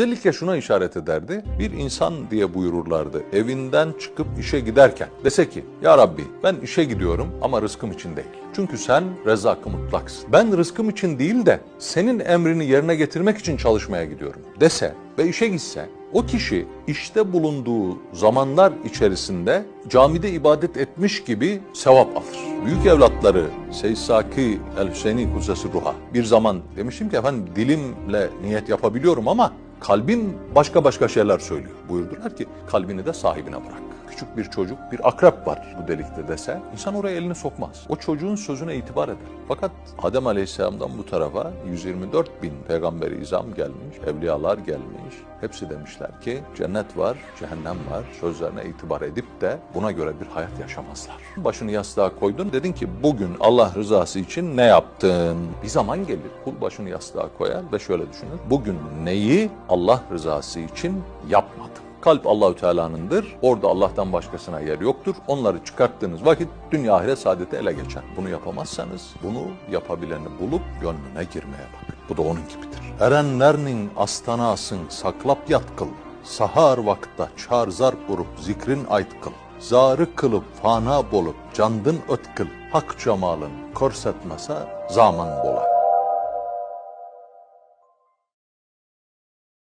Özellikle şuna işaret ederdi. Bir insan diye buyururlardı. Evinden çıkıp işe giderken dese ki Ya Rabbi ben işe gidiyorum ama rızkım için değil. Çünkü sen rezzak-ı mutlaksın. Ben rızkım için değil de senin emrini yerine getirmek için çalışmaya gidiyorum dese ve işe gitse o kişi işte bulunduğu zamanlar içerisinde camide ibadet etmiş gibi sevap alır. Büyük evlatları Seyyid Saki El-Hüseyni Kudsesi Ruha bir zaman demiştim ki efendim dilimle niyet yapabiliyorum ama kalbim başka başka şeyler söylüyor. Buyurdular ki kalbini de sahibine bırak. Küçük bir çocuk, bir akrep var bu delikte dese, insan oraya elini sokmaz. O çocuğun sözüne itibar eder. Fakat Adem Aleyhisselam'dan bu tarafa 124 bin peygamberi izam gelmiş, evliyalar gelmiş. Hepsi demişler ki cennet var, cehennem var. Sözlerine itibar edip de buna göre bir hayat yaşamazlar. Başını yastığa koydun, dedin ki bugün Allah rızası için ne yaptın? Bir zaman gelir, kul başını yastığa koyar ve şöyle düşünür. Bugün neyi Allah rızası için yapmadım? Kalp Allahü Teala'nındır. Orada Allah'tan başkasına yer yoktur. Onları çıkarttığınız vakit dünya ahiret saadeti ele geçer. Bunu yapamazsanız bunu yapabileni bulup gönlüne girmeye bakın. Bu da onun gibidir. Erenlerinin astanasın saklap yat kıl. Sahar vakta çar zar vurup zikrin ayt kıl. Zarı kılıp fana bolup candın öt kıl. Hak cemalın korsetmese zaman bola.